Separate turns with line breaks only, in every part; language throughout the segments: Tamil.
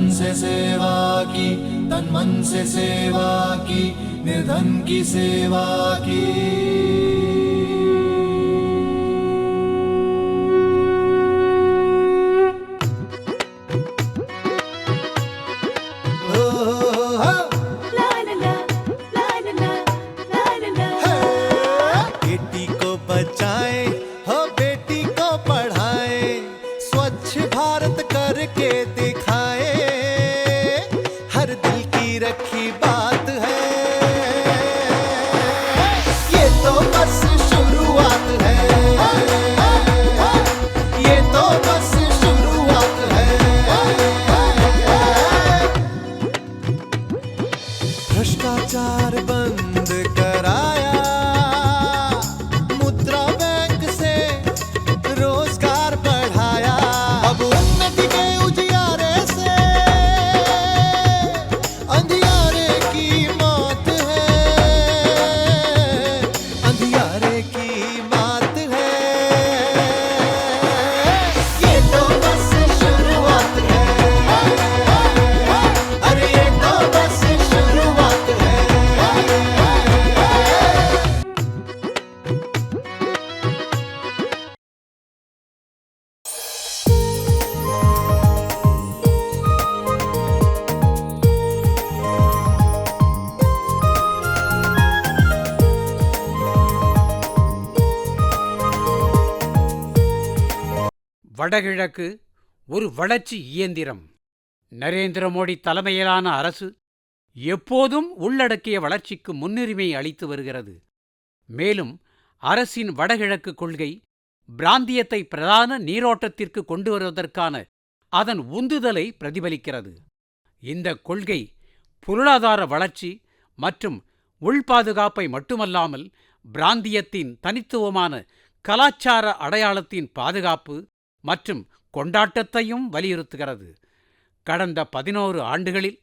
मन से सेवा की तन मन से सेवा की निर्धन की सेवा की हो.
बेटी को बचाए हो बेटी को पढ़ाए स्वच्छ भारत करके दिखाए
வடகிழக்கு ஒரு வளர்ச்சி இயந்திரம். நரேந்திர மோடி தலைமையிலான அரசு எப்போதும் உள்ளடக்கிய வளர்ச்சிக்கு முன்னுரிமை அளித்து வருகிறது. மேலும் அரசின் வடகிழக்கு கொள்கை பிராந்தியத்தை பிரதான நீரோட்டத்திற்கு கொண்டு வருவதற்கான அதன் உந்துதலை பிரதிபலிக்கிறது. இந்த கொள்கை பொருளாதார வளர்ச்சி மற்றும் உள்பாதுகாப்பை மட்டுமல்லாமல் பிராந்தியத்தின் தனித்துவமான கலாச்சார அடையாளத்தின் பாதுகாப்பு மற்றும் கொண்டாட்டத்தையும் வலியுறுத்துகிறது. கடந்த பதினோரு ஆண்டுகளில்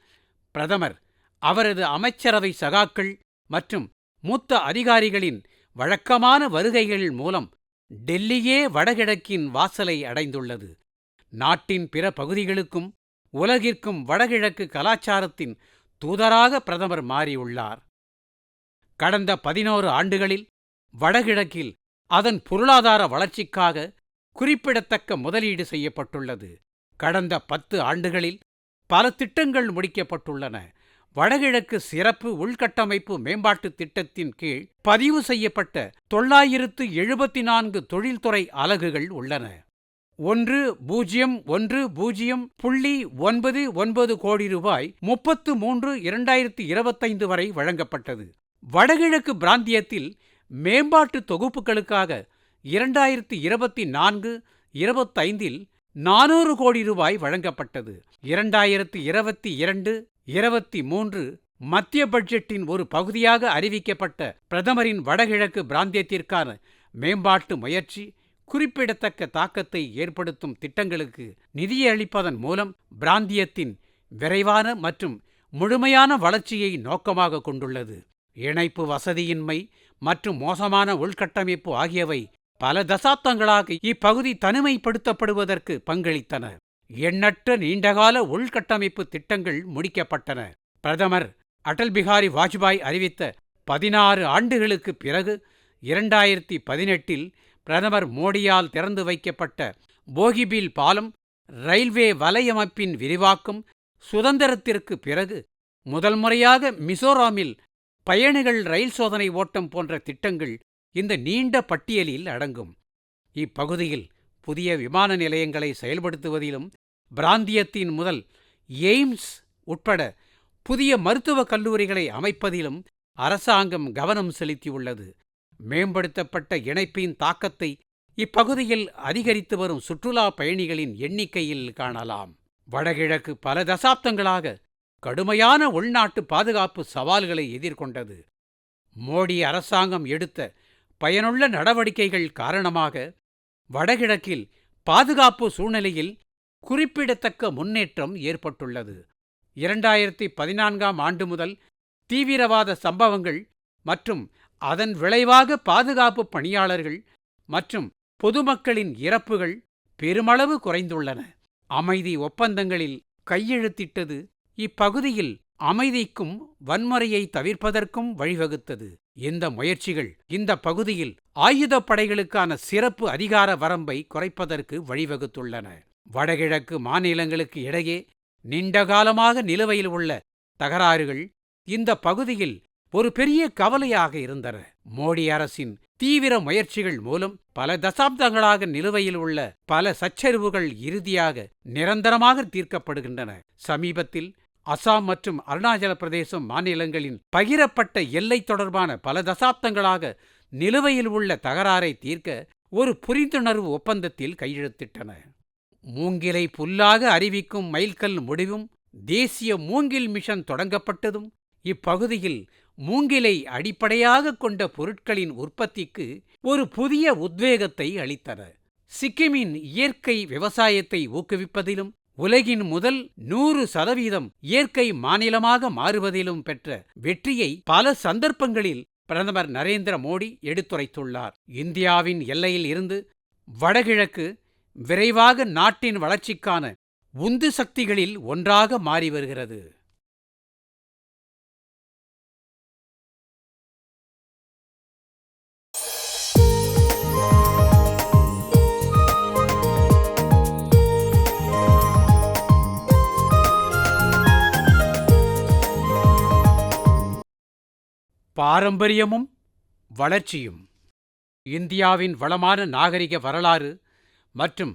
பிரதமர் அவரது அமைச்சரவை சகாக்கள் மற்றும் மூத்த அதிகாரிகளின் வழக்கமான வருகைகள் மூலம் டெல்லியே வடகிழக்கின் வாசலை அடைந்துள்ளது. நாட்டின் பிற பகுதிகளுக்கும் உலகிற்கும் வடகிழக்கு கலாச்சாரத்தின் தூதராக பிரதமர் மாறியுள்ளார். கடந்த பதினோரு ஆண்டுகளில் வடகிழக்கில் அதன் பொருளாதார வளர்ச்சிக்காக குறிப்பிடத்தக்க முதலீடு செய்யப்பட்டுள்ளது. கடந்த பத்து ஆண்டுகளில் பல திட்டங்கள் முடிக்கப்பட்டுள்ளன. வடகிழக்கு சிறப்பு உள்கட்டமைப்பு மேம்பாட்டுத் திட்டத்தின் கீழ் பதிவு செய்யப்பட்ட தொள்ளாயிரத்து எழுபத்தி நான்கு தொழில்துறை அலகுகள் உள்ளன. ஒன்று பூஜ்ஜியம் ஒன்று பூஜ்ஜியம் புள்ளி ஒன்பது ஒன்பது கோடி ரூபாய் முப்பத்து மூன்று இரண்டாயிரத்து இருபத்தைந்து வரை வழங்கப்பட்டது. வடகிழக்கு பிராந்தியத்தில் மேம்பாட்டு தொகுப்புகளுக்காக இரண்டாயிரத்து இருபத்தி நான்கு இருபத்தைந்தில் நானூறு கோடி ரூபாய் வழங்கப்பட்டது. இரண்டாயிரத்து இருபத்தி இரண்டு இருபத்தி மூன்று மத்திய பட்ஜெட்டின் ஒரு பகுதியாக அறிவிக்கப்பட்ட பிரதமரின் வடகிழக்கு பிராந்தியத்திற்கான மேம்பாட்டு முயற்சி குறிப்பிடத்தக்க தாக்கத்தை ஏற்படுத்தும் திட்டங்களுக்கு நிதியளிப்பதன் மூலம் பிராந்தியத்தின் விரைவான மற்றும் முழுமையான வளர்ச்சியை நோக்கமாக கொண்டுள்ளது. இணைப்பு வசதியின்மை மற்றும் மோசமான உள்கட்டமைப்பு ஆகியவை பல தசாப்தங்களாக இப்பகுதி தனிமைப்படுத்தப்படுவதற்கு பங்களித்தன. எண்ணற்ற நீண்டகால உள்கட்டமைப்பு திட்டங்கள் முடிக்கப்பட்டன. பிரதமர் அடல் பிகாரி வாஜ்பாய் அறிவித்த பதினாறு ஆண்டுகளுக்கு பிறகு இரண்டாயிரத்தி பதினெட்டில் பிரதமர் மோடியால் திறந்து வைக்கப்பட்ட போகிபீல் பாலம் ரயில்வே வலையமைப்பின் விரிவாக்கம் சுதந்திரத்திற்கு பிறகு முதல் முறையாக மிசோராமில் பயணிகள் ரயில் சோதனை ஓட்டம் போன்ற திட்டங்கள் இந்த நீண்ட பட்டியலில் அடங்கும். இப்பகுதியில் புதிய விமான நிலையங்களை செயல்படுத்துவதிலும் பிராந்தியத்தின் முதல் எய்ம்ஸ் உட்பட புதிய மருத்துவக் கல்லூரிகளை அமைப்பதிலும் அரசாங்கம் கவனம் செலுத்தியுள்ளது. மேம்படுத்தப்பட்ட இணைப்பின் தாக்கத்தை இப்பகுதியில் அதிகரித்து வரும் சுற்றுலா பயணிகளின் எண்ணிக்கையில் காணலாம். வடகிழக்கு பல தசாப்தங்களாக கடுமையான உள்நாட்டு பாதுகாப்பு சவால்களை எதிர்கொண்டது. மோடி அரசாங்கம் எடுத்த பயனுள்ள நடவடிக்கைகள் காரணமாக வடகிழக்கில் பாதுகாப்பு சூழ்நிலையில் குறிப்பிடத்தக்க முன்னேற்றம் ஏற்பட்டுள்ளது. இரண்டாயிரத்தி பதினான்காம் ஆண்டு முதல் தீவிரவாத சம்பவங்கள் மற்றும் அதன் விளைவாக பாதுகாப்பு பணியாளர்கள் மற்றும் பொதுமக்களின் இறப்புகள் பெருமளவு குறைந்துள்ளன. அமைதி ஒப்பந்தங்களில் கையெழுத்திட்டது இப்பகுதியில் அமைதிக்கும் வன்முறையை தவிர்ப்பதற்கும் வழிவகுத்தது. இந்த முயற்சிகள் இந்த பகுதியில் ஆயுதப்படைகளுக்கான சிறப்பு அதிகார வரம்பை குறைப்பதற்கு வழிவகுத்துள்ளன. வடகிழக்கு மாநிலங்களுக்கு இடையே நீண்டகாலமாக நிலுவையில் உள்ள தகராறுகள் இந்த பகுதியில் ஒரு பெரிய கவலையாக இருந்தன. மோடி அரசின் தீவிர முயற்சிகள் மூலம் பல தசாப்தங்களாக நிலுவையில் உள்ள பல சச்சரிவுகள் இறுதியாக நிரந்தரமாக தீர்க்கப்படுகின்றன. சமீபத்தில் அசாம் மற்றும் அருணாச்சல பிரதேசம் மாநிலங்களின் பகிரப்பட்ட எல்லை தொடர்பான பல தசாப்தங்களாக நிலுவையில் உள்ள தகராறை தீர்க்க ஒரு புரிந்துணர்வு ஒப்பந்தத்தில் கையெழுத்திட்டன. மூங்கிலை புல்லாக அறிவிக்கும் மைல்கல் முடிவும் தேசிய மூங்கில் மிஷன் தொடங்கப்பட்டதும் இப்பகுதியில் மூங்கிலை அடிப்படையாக கொண்ட பொருட்களின் உற்பத்திக்கு ஒரு புதிய உத்வேகத்தை அளித்தன. சிக்கிமின் இயற்கை விவசாயத்தை ஊக்குவிப்பதிலும் உலகின் முதல் நூறு சதவீதம் இயற்கை மாநிலமாக மாறுவதிலும் பெற்ற வெற்றியை பல சந்தர்ப்பங்களில் பிரதமர் நரேந்திர மோடி எடுத்துரைத்துள்ளார். இந்தியாவின் எல்லையில் இருந்து வடகிழக்கு விரைவாக நாட்டின் வளர்ச்சிக்கான உந்து சக்திகளில் ஒன்றாக மாறி வருகிறது. பாரம்பரியமும் வளர்ச்சியும். இந்தியாவின் வளமான நாகரிக வரலாறு மற்றும்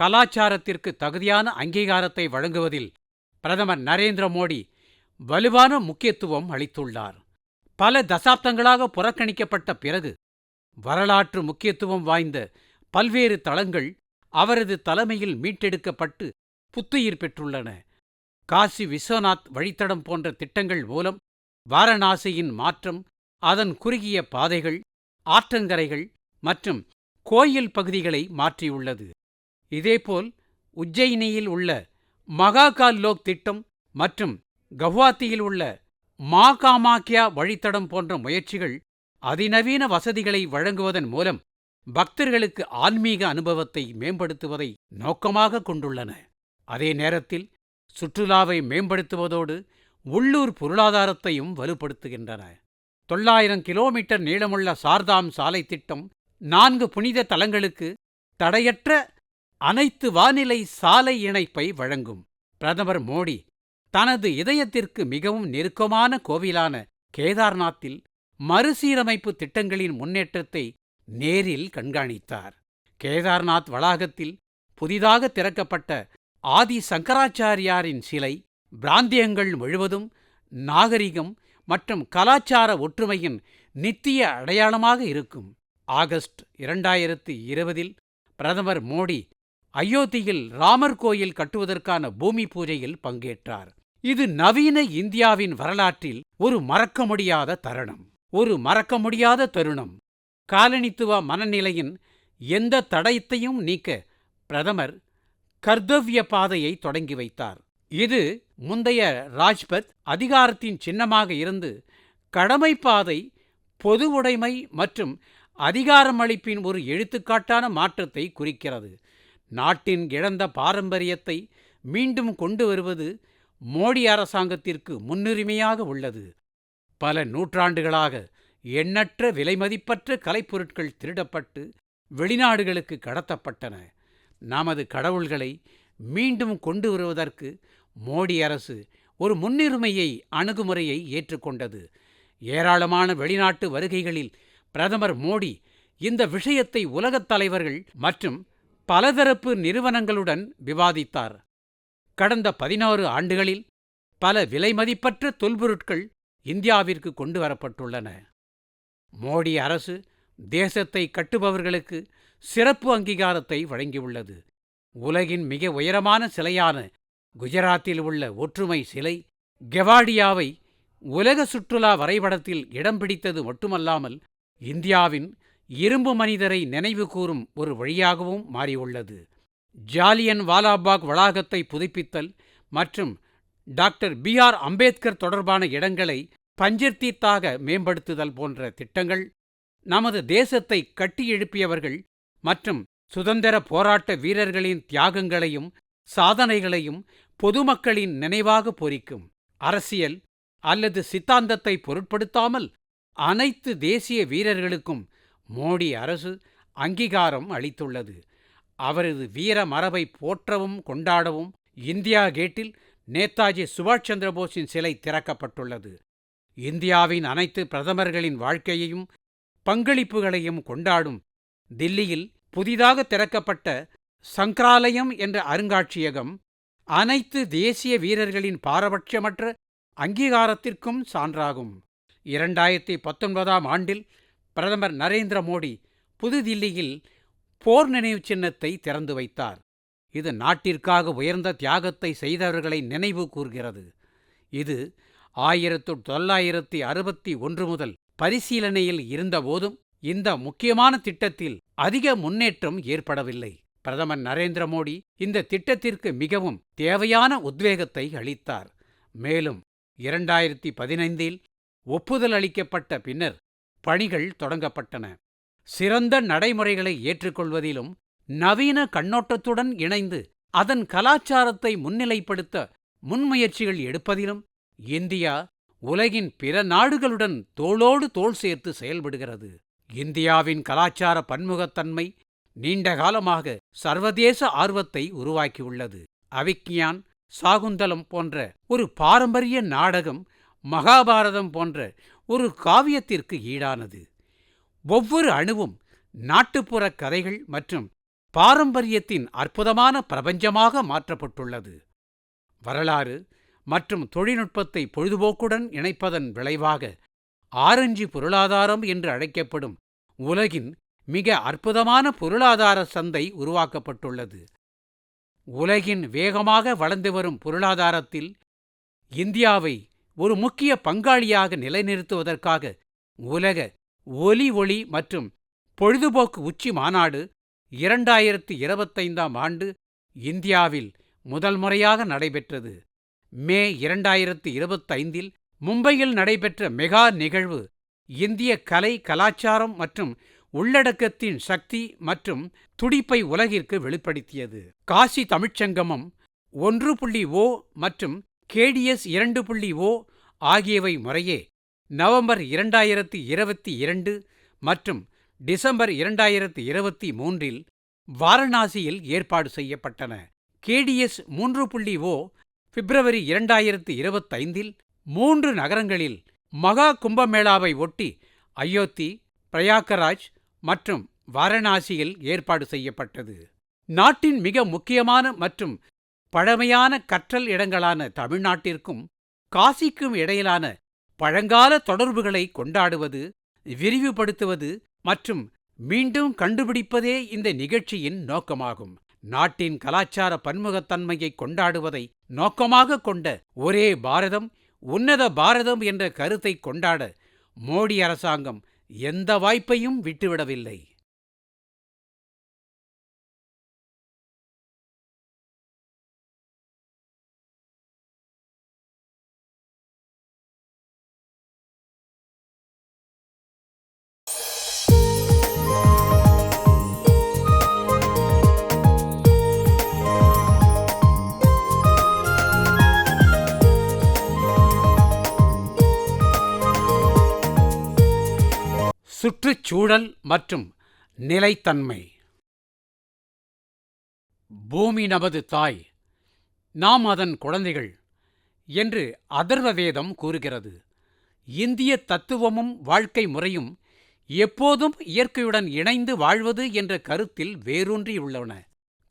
கலாச்சாரத்திற்கு தகுதியான அங்கீகாரத்தை வழங்குவதில் பிரதமர் நரேந்திர மோடி வலுவான முக்கியத்துவம் அளித்துள்ளார். பல தசாப்தங்களாக புறக்கணிக்கப்பட்ட பிறகு வரலாற்று முக்கியத்துவம் வாய்ந்த பல்வேறு தளங்கள் அவரது தலைமையில் மீட்டெடுக்கப்பட்டு புத்துயிர் பெற்றுள்ளன. காசி விஸ்வநாத் வழித்தடம் போன்ற திட்டங்கள் மூலம் வாரணாசியின் மாற்றம் அதன் குறுகிய பாதைகள் ஆற்றங்கரைகள் மற்றும் கோயில் பகுதிகளை மாற்றியுள்ளது. இதேபோல் உஜ்ஜயினியில் உள்ள மகாகால் லோக் திட்டம் மற்றும் கவ்வாத்தியில் உள்ள மாகாமாக்கியா வழித்தடம் போன்ற முயற்சிகள் அதிநவீன வசதிகளை வழங்குவதன் மூலம் பக்தர்களுக்கு ஆன்மீக அனுபவத்தை மேம்படுத்துவதை நோக்கமாக கொண்டுள்ளன. அதே நேரத்தில் சுற்றுலாவை மேம்படுத்துவதோடு உள்ளூர் பொருளாதாரத்தையும் வலுப்படுத்துகின்றன. தொள்ளாயிரம் கிலோமீட்டர் நீளமுள்ள சார்தாம் சாலை திட்டம் நான்கு புனித தலங்களுக்கு தடையற்ற அனைத்து வானிலை சாலை இணைப்பை வழங்கும். பிரதமர் மோடி தனது இதயத்திற்கு மிகவும் நெருக்கமான கோவிலான கேதார்நாத்தில் மறுசீரமைப்பு திட்டங்களின் முன்னேற்றத்தை நேரில் கண்காணித்தார். கேதார்நாத் வளாகத்தில் புதிதாக திறக்கப்பட்ட ஆதி சங்கராச்சாரியாரின் சிலை பிராந்தியங்கள் முழுவதும் நாகரிகம் மற்றும் கலாச்சார ஒற்றுமையின் நித்திய அடையாளமாக இருக்கும். ஆகஸ்ட் இரண்டாயிரத்து இருபதில் பிரதமர் மோடி அயோத்தியில் ராமர் கோயில் கட்டுவதற்கான பூமி பூஜையில் பங்கேற்றார். இது நவீன இந்தியாவின் வரலாற்றில் ஒரு மறக்க முடியாத தருணம். ஒரு மறக்க முடியாத தருணம். காலனித்துவ மனநிலையின் எந்த தடயத்தையும் நீக்க பிரதமர் கர்த்தவ்ய பாதையை தொடங்கி வைத்தார். இது முந்தைய ராஜ்பத் அதிகாரத்தின் சின்னமாக இருந்து கடமைப்பாதை பொது உடைமை மற்றும் அதிகாரமளிப்பின் ஒரு எழுத்துக்காட்டான மாற்றத்தை குறிக்கிறது. நாட்டின் இழந்த பாரம்பரியத்தை மீண்டும் கொண்டு வருவது மோடி அரசாங்கத்திற்கு முன்னுரிமையாக உள்ளது. பல நூற்றாண்டுகளாக எண்ணற்ற விலைமதிப்பற்ற கலைப்பொருட்கள் திருடப்பட்டு வெளிநாடுகளுக்கு கடத்தப்பட்டன. நமது கடவுள்களை மீண்டும் கொண்டு வருவதற்கு மோடி அரசு ஒரு முன்னுரிமையை அணுகுமுறையை ஏற்றுக்கொண்டது. ஏராளமான வெளிநாட்டு வருகைகளில் பிரதமர் மோடி இந்த விஷயத்தை உலகத் தலைவர்கள் மற்றும் பலதரப்பு நிறுவனங்களுடன் விவாதித்தார். கடந்த பதினாறு ஆண்டுகளில் பல விலைமதிப்பற்ற தொல்பொருட்கள் இந்தியாவிற்கு கொண்டு வரப்பட்டுள்ளன. மோடி அரசு தேசத்தை கட்டுபவர்களுக்கு சிறப்பு அங்கீகாரத்தை வழங்கியுள்ளது. உலகின் மிக உயரமான சிலையான குஜராத்தில் உள்ள ஒற்றுமை சிலை கெவாடியாவை உலக சுற்றுலா வரைபடத்தில் இடம் பிடித்தது மட்டுமல்லாமல் இந்தியாவின் இரும்பு மனிதரை நினைவு கூறும் ஒரு வழியாகவும் மாறியுள்ளது. ஜாலியன் வாலாபாக் வளாகத்தை புதுப்பித்தல் மற்றும் டாக்டர் பி ஆர் அம்பேத்கர் தொடர்பான இடங்களை பஞ்சர்தீத்தாக மேம்படுத்துதல் போன்ற திட்டங்கள் நமது தேசத்தை கட்டியெழுப்பியவர்கள் மற்றும் சுதந்திர போராட்ட வீரர்களின் தியாகங்களையும் சாதனைகளையும் பொதுமக்களின் நினைவாக பொறிக்கும் அரசியல் அல்லது சித்தாந்தத்தை பொருட்படுத்தாமல் அனைத்து தேசிய வீரர்களுக்கும் மோடி அரசு அங்கீகாரம் அளித்துள்ளது. அவரது வீர மரபை போற்றவும் கொண்டாடவும் இந்தியா கேட்டில் நேதாஜி சுபாஷ் சந்திரபோஸின் சிலை திறக்கப்பட்டுள்ளது. இந்தியாவின் அனைத்து பிரதமர்களின் வாழ்க்கையையும் பங்களிப்புகளையும் கொண்டாடும் தில்லியில் புதிதாக திறக்கப்பட்ட சங்கராலயம் என்ற அருங்காட்சியகம் அனைத்து தேசிய வீரர்களின் பாரபட்சமற்ற அங்கீகாரத்திற்கும் சான்றாகும். இரண்டாயிரத்தி பத்தொன்பதாம் ஆண்டில் பிரதமர் நரேந்திர மோடி புதுதில்லியில் போர் நினைவு சின்னத்தை திறந்து வைத்தார். இது நாட்டிற்காக உயர்ந்த தியாகத்தை செய்தவர்களை நினைவு கூர்கிறது. இது ஆயிரத்து தொள்ளாயிரத்தி அறுபத்தி ஒன்று முதல் பரிசீலனையில் இருந்தபோதும் இந்த முக்கியமான திட்டத்தில் அதிக முன்னேற்றம் ஏற்படவில்லை. பிரதமர் நரேந்திர மோடி இந்த திட்டத்திற்கு மிகவும் தேவையான உத்வேகத்தை அளித்தார். மேலும் இரண்டாயிரத்தி பதினைந்தில் ஒப்புதல் அளிக்கப்பட்ட பின்னர் பணிகள் தொடங்கப்பட்டன. சிறந்த நடைமுறைகளை ஏற்றுக்கொள்வதிலும் நவீன கண்ணோட்டத்துடன் இணைந்து அதன் கலாச்சாரத்தை முன்னிலைப்படுத்த முன்முயற்சிகள் எடுப்பதிலும் இந்தியா உலகின் பிற நாடுகளுடன் தோளோடு தோள் சேர்த்து செயல்படுகிறது. இந்தியாவின் கலாச்சார பன்முகத்தன்மை நீண்ட காலமாக சர்வதேச ஆர்வத்தை உருவாக்கியுள்ளது. அவிக்ஞான் சாகுந்தலம் போன்ற ஒரு பாரம்பரிய நாடகம் மகாபாரதம் போன்ற ஒரு காவியத்திற்கு ஈடானது. ஒவ்வொரு அணுவும் நாட்டுப்புற கதைகள் மற்றும் பாரம்பரியத்தின் அற்புதமான பிரபஞ்சமாக மாற்றப்பட்டுள்ளது. வரலாறு மற்றும் தொழில்நுட்பத்தை பொழுதுபோக்குடன் இணைப்பதன் விளைவாக ஆரஞ்சு பொருளாதாரம் என்று அழைக்கப்படும் உலகின் மிக அற்புதமான பொருளாதார சந்தை உருவாக்கப்பட்டுள்ளது. உலகின் வேகமாக வளர்ந்து வரும் பொருளாதாரத்தில் இந்தியாவை ஒரு முக்கிய பங்காளியாக நிலைநிறுத்துவதற்காக உலக ஒலி ஒளி மற்றும் பொழுதுபோக்கு உச்சி மாநாடு இரண்டாயிரத்து இருபத்தைந்தாம் ஆண்டு இந்தியாவில் முதல் முறையாக நடைபெற்றது. மே இரண்டாயிரத்து இருபத்தைந்தில் மும்பையில் நடைபெற்ற மெகா நிகழ்வு இந்திய கலை கலாச்சாரம் மற்றும் உள்ளடக்கத்தின் சக்தி மற்றும் துடிப்பை உலகிற்கு வெளிப்படுத்தியது. காசி தமிழ்ச்சங்கமம் ஒன்று புள்ளி ஓ மற்றும் கேடிஎஸ் இரண்டு புள்ளி ஓ ஆகியவை முறையே நவம்பர் இரண்டாயிரத்தி இருபத்தி இரண்டு மற்றும் டிசம்பர் இரண்டாயிரத்தி இருபத்தி மூன்றில் வாரணாசியில் ஏற்பாடு செய்யப்பட்டன. கேடிஎஸ் மூன்று புள்ளி ஓ பிப்ரவரி இரண்டாயிரத்தி இருபத்தைந்தில் மூன்று நகரங்களில் மகா கும்பமேளாவை ஒட்டி அயோத்தி பிரயாகராஜ் மற்றும் வாரணாசியில் ஏற்பாடு செய்யப்பட்டது. நாட்டின் மிக முக்கியமான மற்றும் பழமையான கற்றல் இடங்களான தமிழ்நாட்டிற்கும் காசிக்கும் இடையிலான பழங்கால தொடர்புகளை கொண்டாடுவது விரிவுபடுத்துவது மற்றும் மீண்டும் கண்டுபிடிப்பதே இந்த நிகழ்ச்சியின் நோக்கமாகும். நாட்டின் கலாச்சார பன்முகத்தன்மையை கொண்டாடுவதை நோக்கமாக கொண்ட ஒரே பாரதம் உன்னத பாரதம் என்ற கருத்தை கொண்டாட மோடி அரசாங்கம் எந்த வாய்ப்பையும் விட்டுவிடவில்லை. சுற்றுச்சூழல் மற்றும் நிலைத்தன்மை. பூமி நமது தாய் நாம் அதன் குழந்தைகள் என்று அதர்வ வேதம் கூறுகிறது. இந்திய தத்துவமும் வாழ்க்கை முறையும் எப்போதும் இயற்கையுடன் இணைந்து வாழ்வது என்ற கருத்தில் வேரூன்றியுள்ளன.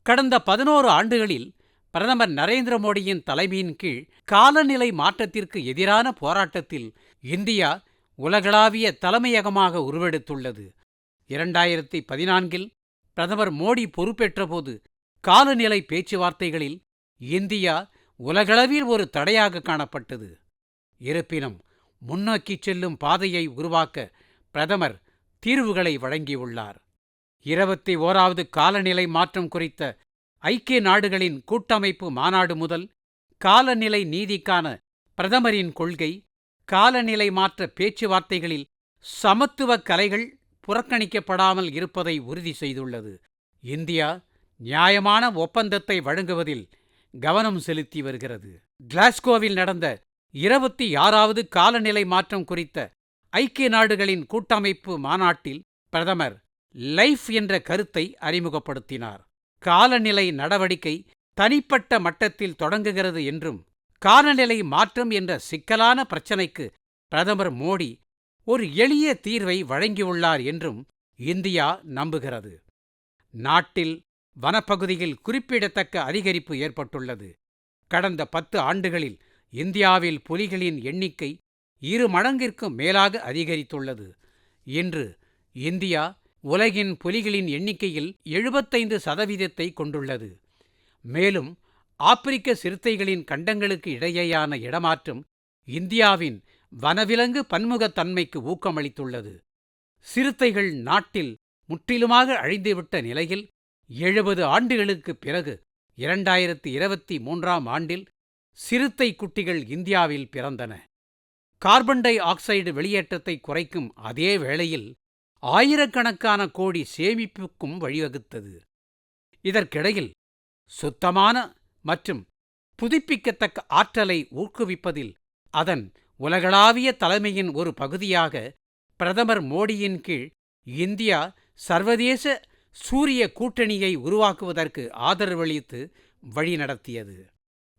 கடந்த பதினோரு ஆண்டுகளில் பிரதமர் நரேந்திர மோடியின் தலைமையின் கீழ் காலநிலை மாற்றத்திற்கு எதிரான போராட்டத்தில் இந்தியா உலகளாவிய தலைமையகமாக உருவெடுத்துள்ளது. இரண்டாயிரத்தி பதினான்கில் பிரதமர் மோடி பொறுப்பேற்றபோது காலநிலை பேச்சுவார்த்தைகளில் இந்தியா உலகளவில் ஒரு தடையாக காணப்பட்டது. இருப்பினும் முன்னோக்கிச் செல்லும் பாதையை உருவாக்க பிரதமர் தீர்வுகளை வழங்கியுள்ளார். இருபத்தி ஓராவது காலநிலை மாற்றம் குறித்த ஐக்கிய நாடுகளின் கூட்டமைப்பு மாநாடு முதல் காலநிலை நீதிக்கான பிரதமரின் கொள்கை காலநிலை மாற்ற பேச்சுவார்த்தைகளில் சமத்துவ கலைகள் புறக்கணிக்கப்படாமல் இருப்பதை உறுதி செய்துள்ளது. இந்தியா நியாயமான ஒப்பந்தத்தை வழங்குவதில் கவனம் செலுத்தி வருகிறது. கிளாஸ்கோவில் நடந்த இருபத்தி ஆறாவது காலநிலை மாற்றம் குறித்த ஐக்கிய நாடுகளின் கூட்டமைப்பு மாநாட்டில் பிரதமர் லைஃப் என்ற கருத்தை அறிமுகப்படுத்தினார். காலநிலை நடவடிக்கை தனிப்பட்ட மட்டத்தில் தொடங்குகிறது என்றும் காலநிலை மாற்றம் என்ற சிக்கலான பிரச்சினைக்கு பிரதமர் மோடி ஒரு எளிய தீர்வை வழங்கியுள்ளார் என்றும் இந்தியா நம்புகிறது. நாட்டில் வனப்பகுதியில் குறிப்பிடத்தக்க அதிகரிப்பு ஏற்பட்டுள்ளது. கடந்த பத்து ஆண்டுகளில் இந்தியாவில் புலிகளின் எண்ணிக்கை இரு மடங்கிற்கும் மேலாக அதிகரித்துள்ளது. இன்று இந்தியா உலகின் புலிகளின் எண்ணிக்கையில் எழுபத்தைந்து சதவீதத்தை கொண்டுள்ளது. மேலும் ஆப்பிரிக்க சிறுத்தைகளின் கண்டங்களுக்கு இடையேயான இடமாற்றம் இந்தியாவின் வனவிலங்கு பன்முகத்தன்மைக்கு ஊக்கமளித்துள்ளது. சிறுத்தைகள் நாட்டில் முற்றிலுமாக அழிந்துவிட்ட நிலையில் எழுபது ஆண்டுகளுக்குப் பிறகு இரண்டாயிரத்தி இருபத்தி மூன்றாம் ஆண்டில் சிறுத்தை குட்டிகள் இந்தியாவில் பிறந்தன. கார்பன் டை ஆக்சைடு வெளியேற்றத்தை குறைக்கும் அதே வேளையில் ஆயிரக்கணக்கான கோடி சேமிப்புக்கும் வழிவகுத்தது. இதற்கிடையில் சுத்தமான மற்றும் புதுப்பிக்கத்தக்க ஆற்றலை ஊக்குவிப்பதில் அதன் உலகளாவிய தலைமையின் ஒரு பகுதியாக பிரதமர் மோடியின் கீழ் இந்தியா சர்வதேச சூரிய கூட்டணியை உருவாக்குவதற்கு ஆதரவளித்து வழிநடத்தியது.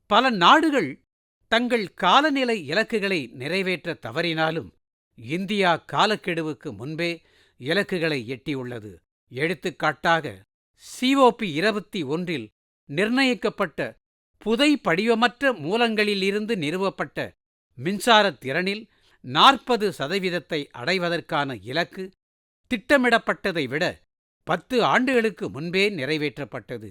பல நாடுகள் தங்கள் காலநிலை இலக்குகளை நிறைவேற்ற தவறினாலும் இந்தியா காலக்கெடுவுக்கு முன்பே இலக்குகளை எட்டியுள்ளது. எடுத்துக்காட்டாக சிஓபி இருபத்தி ஒன்றில் நிர்ணயிக்கப்பட்ட புதை படிவமற்ற மூலங்களிலிருந்து நிறுவப்பட்ட மின்சாரத் திறனில் நாற்பது சதவீதத்தை அடைவதற்கான இலக்கு திட்டமிடப்பட்டதை விட பத்து ஆண்டுகளுக்கு முன்பே நிறைவேற்றப்பட்டது.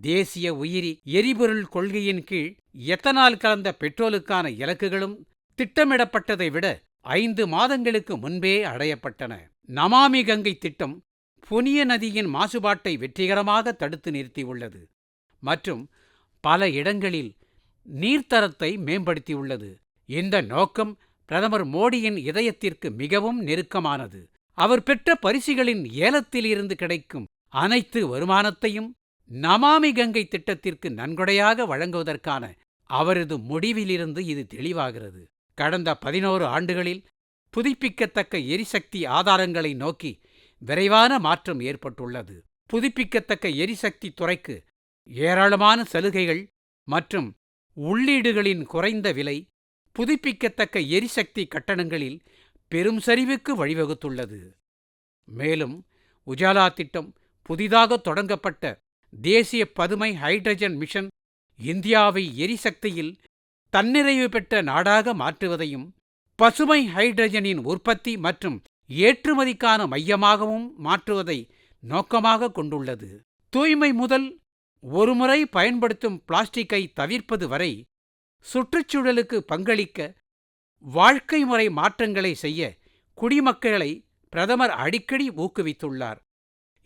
தேசிய உயிரி எரிபொருள் கொள்கையின் கீழ் எத்தனால் கலந்த பெட்ரோலுக்கான இலக்குகளும் திட்டமிடப்பட்டதை விட ஐந்து மாதங்களுக்கு முன்பே அடையப்பட்டன. நமாமி கங்கை திட்டம் புனிய நதியின் மாசுபாட்டை வெற்றிகரமாக தடுத்து நிறுத்தியுள்ளது. மற்றும் பல இடங்களில் நீர்த்தரத்தை மேம்படுத்தியுள்ளது. இந்த நோக்கம் பிரதமர் மோடியின் இதயத்திற்கு மிகவும் நெருக்கமானது. அவர் பெற்ற பரிசுகளின் ஏலத்திலிருந்து கிடைக்கும் அனைத்து வருமானத்தையும் நமாமி கங்கை திட்டத்திற்கு நன்கொடையாக வழங்குவதற்கான அவரது முடிவிலிருந்து இது தெளிவாகிறது. கடந்த பதினோரு ஆண்டுகளில் புதுப்பிக்கத்தக்க எரிசக்தி ஆதாரங்களை நோக்கி விரைவான மாற்றம் ஏற்பட்டுள்ளது. புதுப்பிக்கத்தக்க எரிசக்தி துறைக்கு ஏராளமான சலுகைகள் மற்றும் உள்ளீடுகளின் குறைந்த விலை புதுப்பிக்கத்தக்க எரிசக்தி கட்டணங்களில் பெரும் சரிவுக்கு வழிவகுத்துள்ளது. மேலும் உஜாலா திட்டம் புதிதாக தொடங்கப்பட்ட தேசிய பதுமை ஹைட்ரஜன் மிஷன் இந்தியாவை எரிசக்தியில் தன்னிறைவு பெற்ற நாடாக மாற்றுவதையும் பசுமை ஹைட்ரஜனின் உற்பத்தி மற்றும் ஏற்றுமதிக்கான மையமாகவும் மாற்றுவதை நோக்கமாக கொண்டுள்ளது. தூய்மை முதல் ஒருமுறை பயன்படுத்தும் பிளாஸ்டிக்கை தவிர்ப்பது வரை சுற்றுச்சூழலுக்கு பங்களிக்க வாழ்க்கை முறை மாற்றங்களை செய்ய குடிமக்களை பிரதமர் அடிக்கடி ஊக்குவித்துள்ளார்.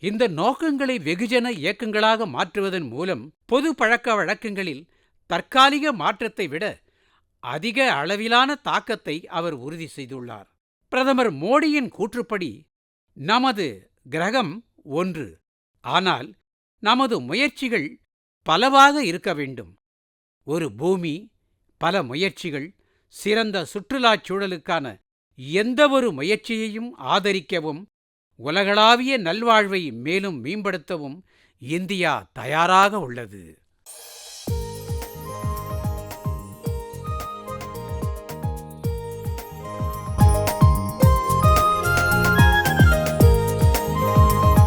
இந்த நோக்கங்களை வெகுஜன இயக்கங்களாக மாற்றுவதன் மூலம் பொது பழக்க வழக்கங்களில் தற்காலிக மாற்றத்தை விட அதிக அளவிலான தாக்கத்தை அவர் உறுதி செய்துள்ளார். பிரதமர் மோடியின் கூற்றுப்படி நமது கிரகம் ஒன்று. ஆனால் நமது முயற்சிகள் பலவாக இருக்க வேண்டும். ஒரு பூமி பல முயற்சிகள் சிறந்த சுற்றுலாச் சூழலுக்கான எந்தவொரு முயற்சியையும் ஆதரிக்கவும் உலகளாவிய நல்வாழ்வை மேலும் மேம்படுத்தவும் இந்தியா தயாராக உள்ளது.